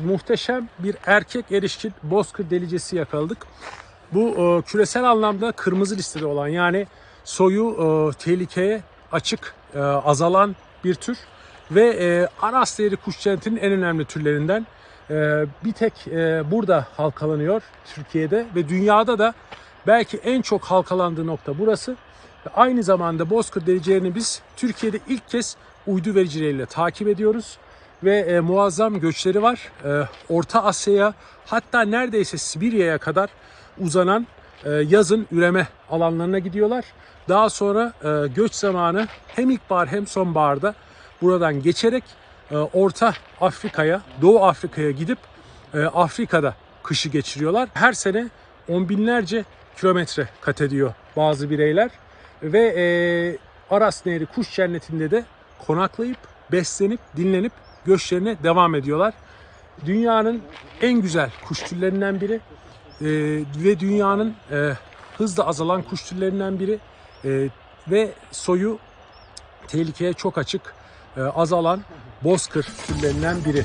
muhteşem bir erkek erişkin bozkır delicesi yakaladık. Bu e, küresel anlamda kırmızı listede olan yani soyu e, tehlikeye açık, e, azalan bir tür ve e, Aras değeri kuş cennetinin en önemli türlerinden. E, bir tek e, burada halkalanıyor Türkiye'de ve dünyada da belki en çok halkalandığı nokta burası. Ve aynı zamanda Bozkır dericelerini biz Türkiye'de ilk kez uydu vericileriyle takip ediyoruz ve e, muazzam göçleri var. E, Orta Asya'ya hatta neredeyse Sibirya'ya kadar uzanan e, yazın üreme alanlarına gidiyorlar. Daha sonra e, göç zamanı hem ilkbahar hem sonbaharda buradan geçerek e, Orta Afrika'ya, Doğu Afrika'ya gidip e, Afrika'da kışı geçiriyorlar. Her sene on binlerce kilometre kat ediyor bazı bireyler ve e, Aras Nehri Kuş Cenneti'nde de konaklayıp, beslenip, dinlenip göçlerine devam ediyorlar. Dünyanın en güzel kuş türlerinden biri e, ve dünyanın e, hızla azalan kuş türlerinden biri E, ve soyu tehlikeye çok açık e, azalan bozkır türlerinden biri.